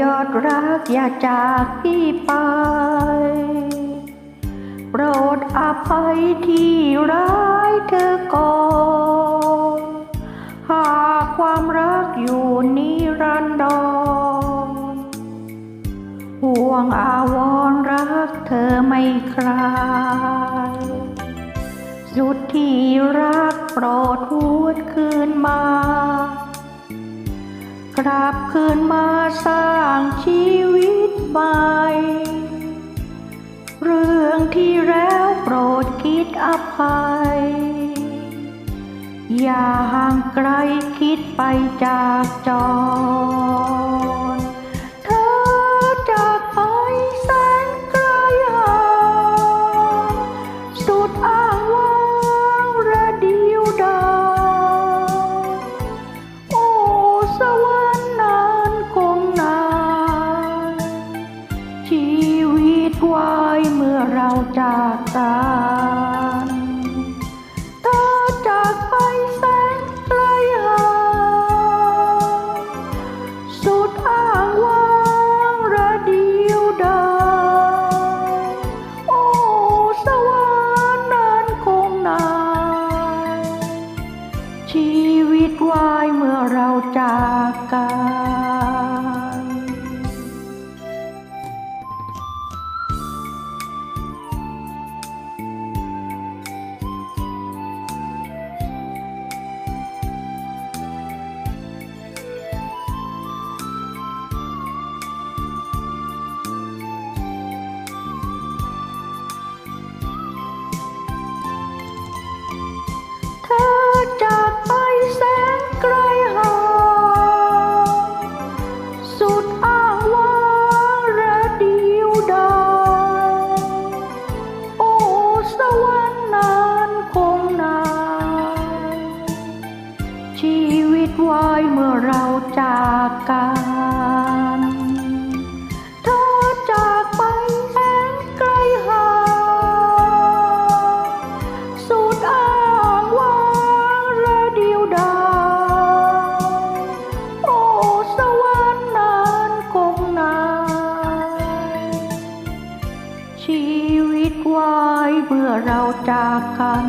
ยอดรักอย่าจากพี่ไป โปรดอภัยที่ร้ายเธอก่อนหากความรักอยู่นิรันดรห่วงอาวรรักเธอไม่คลายสุดที่รักโปรดหวนคืนมา กลับคืนมาสร้างชีวิตใหม่ เรื่องที่แล้วโปรดคิดอภัย อย่าห่างไกลคิดไปจากจอ จากกันเธอจากไปแสนไกลห่างสุดอ้างว้างระเดียวดายโอ้สวรรค์นานคงนานชีวิตวายเมื่อเราจากกัน ดอ้างว่างระเดียวดายโอ้สวรรค์นานคงนานชีวิตวายเมื่อเราจากกัน ชีวิตวายเมื่อเราจากกัน